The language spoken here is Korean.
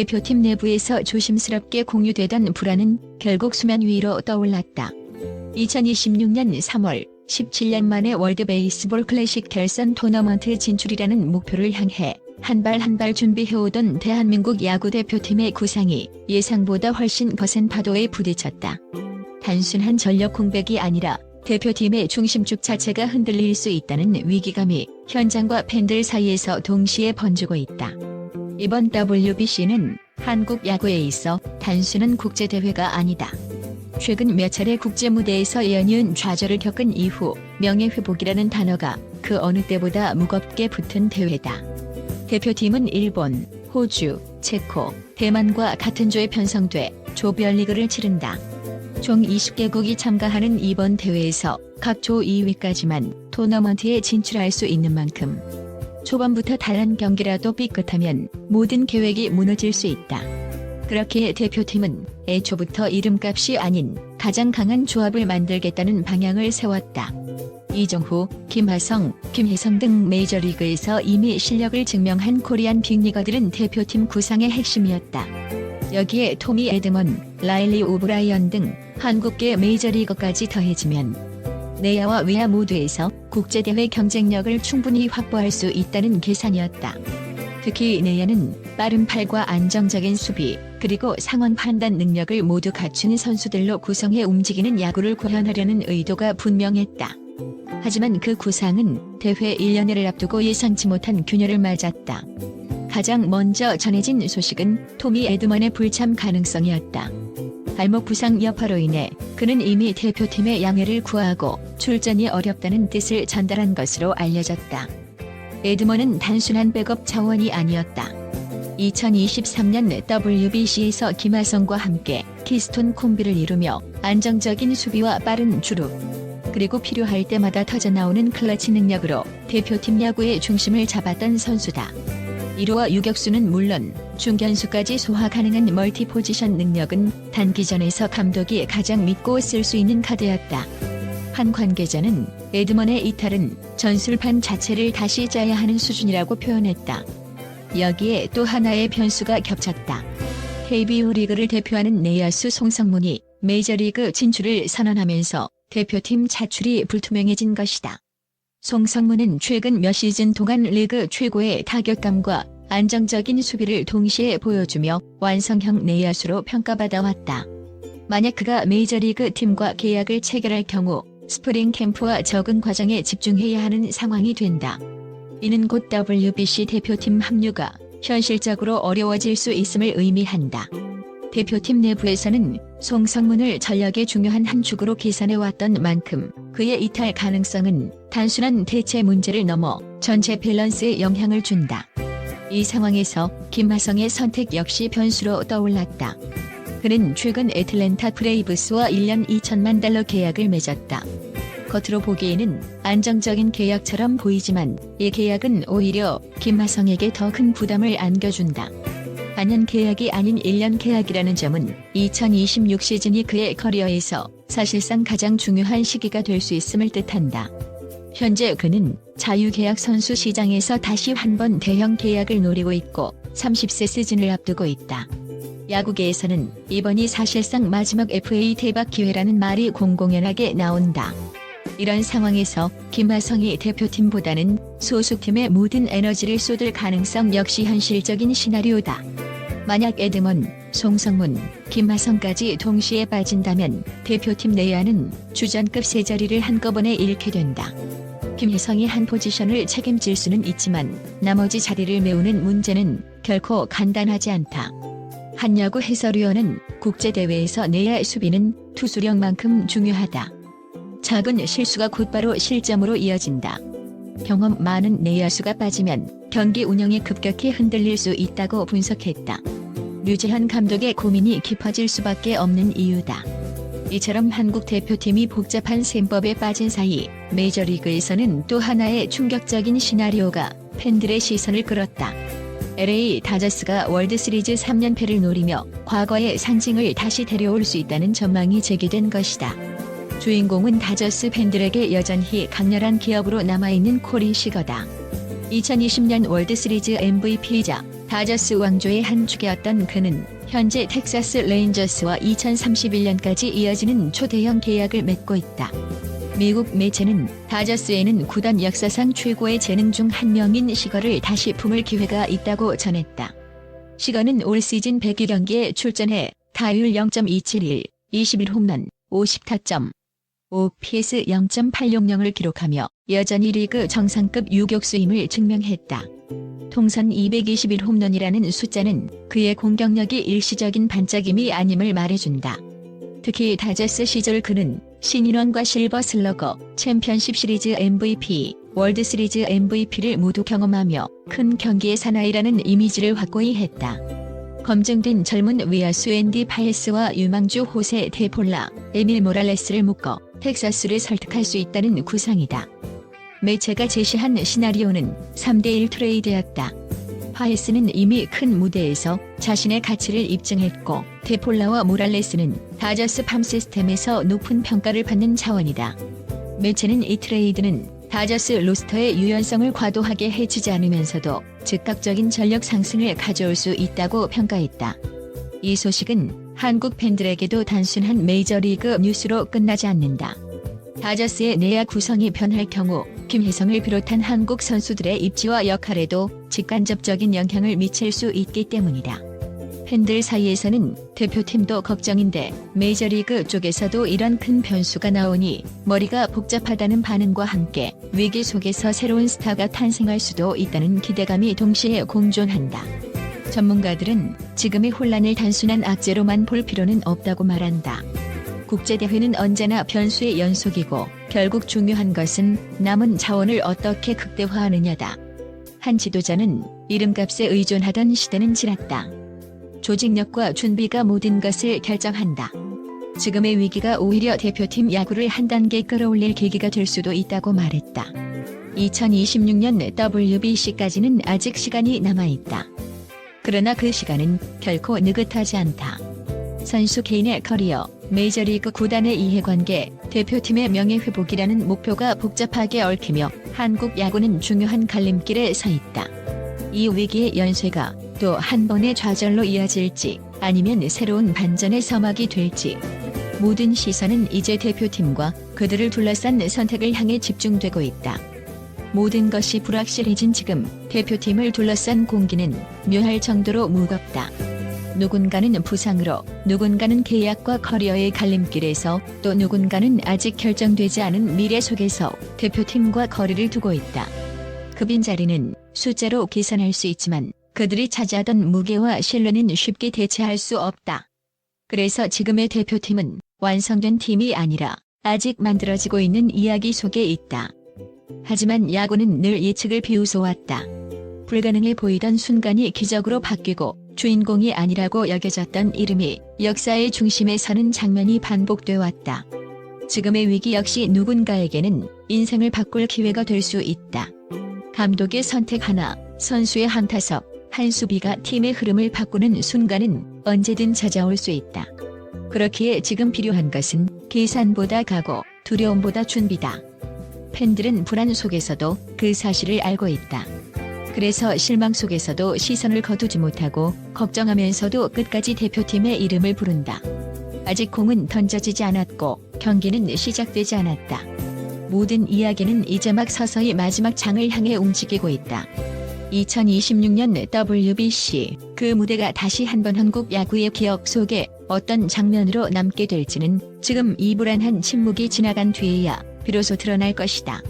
대표팀 내부에서 조심스럽게 공유되던 불안은 결국 수면 위로 떠올랐다. 2026년 3월 17년 만에 월드 베이스볼 클래식 결선 토너먼트 진출이라는 목표를 향해 한 발 한 발 준비해오던 대한민국 야구 대표팀의 구상이 예상보다 훨씬 거센 파도에 부딪혔다. 단순한 전력 공백이 아니라 대표팀의 중심축 자체가 흔들릴 수 있다는 위기감이 현장과 팬들 사이에서 동시에 번지고 있다. 이번 WBC는 한국 야구에 있어 단순한 국제대회가 아니다. 최근 몇 차례 국제 무대에서 연이은 좌절을 겪은 이후 명예회복이라는 단어가 그 어느 때보다 무겁게 붙은 대회다. 대표팀은 일본, 호주, 체코, 대만과 같은 조에 편성돼 조별리그를 치른다. 총 20개국이 참가하는 이번 대회에서 각 조 2위까지만 토너먼트에 진출할 수 있는 만큼 초반부터 단한 경기라도 삐끗하면 모든 계획이 무너질 수 있다. 그렇게 대표팀은 애초부터 이름값이 아닌 가장 강한 조합을 만들겠다는 방향을 세웠다. 이정후, 김하성, 김혜성 등 메이저리그에서 이미 실력을 증명한 코리안 빅리거들은 대표팀 구상의 핵심이었다. 여기에 토미 에드먼, 라일리 오브라이언 등 한국계 메이저리거까지 더해지면 내야와 외야 모두에서 국제대회 경쟁력을 충분히 확보할 수 있다는 계산이었다. 특히 내야는 빠른 팔과 안정적인 수비, 그리고 상황 판단 능력을 모두 갖춘 선수들로 구성해 움직이는 야구를 구현하려는 의도가 분명했다. 하지만 그 구상은 대회 1년여를 앞두고 예상치 못한 균열을 맞았다. 가장 먼저 전해진 소식은 토미 에드먼의 불참 가능성이었다. 발목 부상 여파로 인해 그는 이미 대표팀의 양해를 구하고 출전이 어렵다는 뜻을 전달한 것으로 알려졌다. 에드먼은 단순한 백업 자원이 아니었다. 2023년 WBC에서 김하성과 함께 키스톤 콤비를 이루며 안정적인 수비와 빠른 주루 그리고 필요할 때마다 터져나오는 클러치 능력으로 대표팀 야구의 중심을 잡았던 선수다. 1루와 유격수는 물론 중견수까지 소화 가능한 멀티 포지션 능력은 단기전에서 감독이 가장 믿고 쓸 수 있는 카드였다. 한 관계자는 에드먼의 이탈은 전술판 자체를 다시 짜야 하는 수준이라고 표현했다. 여기에 또 하나의 변수가 겹쳤다. KBO 리그를 대표하는 내야수 송성문이 메이저리그 진출을 선언하면서 대표팀 차출이 불투명해진 것이다. 송성문은 최근 몇 시즌 동안 리그 최고의 타격감과 안정적인 수비를 동시에 보여주며 완성형 내야수로 평가받아 왔다. 만약 그가 메이저리그 팀과 계약을 체결할 경우 스프링 캠프와 적응 과정에 집중해야 하는 상황이 된다. 이는 곧 WBC 대표팀 합류가 현실적으로 어려워질 수 있음을 의미한다. 대표팀 내부에서는 송성문을 전력의 중요한 한 축으로 계산해 왔던 만큼 그의 이탈 가능성은 단순한 대체 문제를 넘어 전체 밸런스에 영향을 준다. 이 상황에서 김하성의 선택 역시 변수로 떠올랐다. 그는 최근 애틀랜타 브레이브스와 1년 2천만 달러 계약을 맺었다. 겉으로 보기에는 안정적인 계약처럼 보이지만 이 계약은 오히려 김하성에게 더 큰 부담을 안겨준다. 반년 계약이 아닌 1년 계약이라는 점은 2026 시즌이 그의 커리어에서 사실상 가장 중요한 시기가 될 수 있음을 뜻한다. 현재 그는 자유계약 선수 시장에서 다시 한번 대형 계약을 노리고 있고 30세 시즌을 앞두고 있다. 야구계에서는 이번이 사실상 마지막 FA 대박 기회라는 말이 공공연하게 나온다. 이런 상황에서 김하성이 대표팀보다는 소속팀에 모든 에너지를 쏟을 가능성 역시 현실적인 시나리오다. 만약 에드먼, 송성문, 김하성까지 동시에 빠진다면 대표팀 내야는 주전급 세 자리를 한꺼번에 잃게 된다. 김혜성이 한 포지션을 책임질 수는 있지만 나머지 자리를 메우는 문제는 결코 간단하지 않다. 한야구 해설위원은 국제대회에서 내야 수비는 투수력만큼 중요하다. 작은 실수가 곧바로 실점으로 이어진다. 경험 많은 내야수가 빠지면 경기 운영이 급격히 흔들릴 수 있다고 분석했다. 류재현 감독의 고민이 깊어질 수밖에 없는 이유다. 이처럼 한국 대표팀이 복잡한 셈법에 빠진 사이 메이저리그에서는 또 하나의 충격적인 시나리오가 팬들의 시선을 끌었다. LA 다저스가 월드시리즈 3연패를 노리며 과거의 상징을 다시 데려올 수 있다는 전망이 제기된 것이다. 주인공은 다저스 팬들에게 여전히 강렬한 기업으로 남아있는 코린 시거다. 2020년 월드시리즈 MVP이자 다저스 왕조의 한 축이었던 그는 현재 텍사스 레인저스와 2031년까지 이어지는 초대형 계약을 맺고 있다. 미국 매체는 다저스에는 구단 역사상 최고의 재능 중 한 명인 시거를 다시 품을 기회가 있다고 전했다. 시거는 올 시즌 100여 경기에 출전해 타율 0.271, 21홈런, 50타점, OPS 0.860을 기록하며 여전히 리그 정상급 유격수임을 증명했다. 통산 221 홈런이라는 숫자는 그의 공격력이 일시적인 반짝임이 아님을 말해준다. 특히 다저스 시절 그는 신인왕과 실버 슬러거, 챔피언십 시리즈 MVP, 월드 시리즈 MVP를 모두 경험하며 큰 경기의 사나이라는 이미지를 확고히 했다. 검증된 젊은 외야수 앤디 파헤스와 유망주 호세 데폴라, 에밀 모랄레스를 묶어 텍사스를 설득할 수 있다는 구상이다. 매체가 제시한 시나리오는 3대1 트레이드였다. 파헤스는 이미 큰 무대에서 자신의 가치를 입증했고 데폴라와 모랄레스는 다저스 팜 시스템에서 높은 평가를 받는 자원이다. 매체는 이 트레이드는 다저스 로스터의 유연성을 과도하게 해치지 않으면서도 즉각적인 전력 상승을 가져올 수 있다고 평가했다. 이 소식은 한국 팬들에게도 단순한 메이저리그 뉴스로 끝나지 않는다. 다저스의 내야 구성이 변할 경우 김혜성을 비롯한 한국 선수들의 입지와 역할에도 직간접적인 영향을 미칠 수 있기 때문이다. 팬들 사이에서는 대표팀도 걱정인데 메이저리그 쪽에서도 이런 큰 변수가 나오니 머리가 복잡하다는 반응과 함께 위기 속에서 새로운 스타가 탄생할 수도 있다는 기대감이 동시에 공존한다. 전문가들은 지금의 혼란을 단순한 악재로만 볼 필요는 없다고 말한다. 국제대회는 언제나 변수의 연속이고 결국 중요한 것은 남은 자원을 어떻게 극대화하느냐다. 한 지도자는 이름값에 의존하던 시대는 지났다. 조직력과 준비가 모든 것을 결정한다. 지금의 위기가 오히려 대표팀 야구를 한 단계 끌어올릴 계기가 될 수도 있다고 말했다. 2026년 WBC까지는 아직 시간이 남아있다. 그러나 그 시간은 결코 느긋하지 않다. 선수 개인의 커리어, 메이저리그 구단의 이해관계, 대표팀의 명예회복이라는 목표가 복잡하게 얽히며 한국 야구는 중요한 갈림길에 서 있다. 이 위기의 연쇄가 또 한 번의 좌절로 이어질지 아니면 새로운 반전의 서막이 될지 모든 시선은 이제 대표팀과 그들을 둘러싼 선택을 향해 집중되고 있다. 모든 것이 불확실해진 지금 대표팀을 둘러싼 공기는 묘할 정도로 무겁다. 누군가는 부상으로, 누군가는 계약과 커리어의 갈림길에서, 또 누군가는 아직 결정되지 않은 미래 속에서 대표팀과 거리를 두고 있다. 급인 자리는 숫자로 계산할 수 있지만 그들이 차지하던 무게와 신뢰는 쉽게 대체할 수 없다. 그래서 지금의 대표팀은 완성된 팀이 아니라 아직 만들어지고 있는 이야기 속에 있다. 하지만 야구는 늘 예측을 비웃어왔다. 불가능해 보이던 순간이 기적으로 바뀌고 주인공이 아니라고 여겨졌던 이름이 역사의 중심에 서는 장면이 반복돼 왔다. 지금의 위기 역시 누군가에게는 인생을 바꿀 기회가 될 수 있다. 감독의 선택 하나, 선수의 한 타석, 한 수비가 팀의 흐름을 바꾸는 순간은 언제든 찾아올 수 있다. 그렇기에 지금 필요한 것은 계산보다 각오, 두려움보다 준비다. 팬들은 불안 속에서도 그 사실을 알고 있다. 그래서 실망 속에서도 시선을 거두지 못하고 걱정하면서도 끝까지 대표팀의 이름을 부른다. 아직 공은 던져지지 않았고 경기는 시작되지 않았다. 모든 이야기는 이제 막 서서히 마지막 장을 향해 움직이고 있다. 2026년 WBC 그 무대가 다시 한번 한국 야구의 기억 속에 어떤 장면으로 남게 될지는 지금 이 불안한 침묵이 지나간 뒤에야 비로소 드러날 것이다.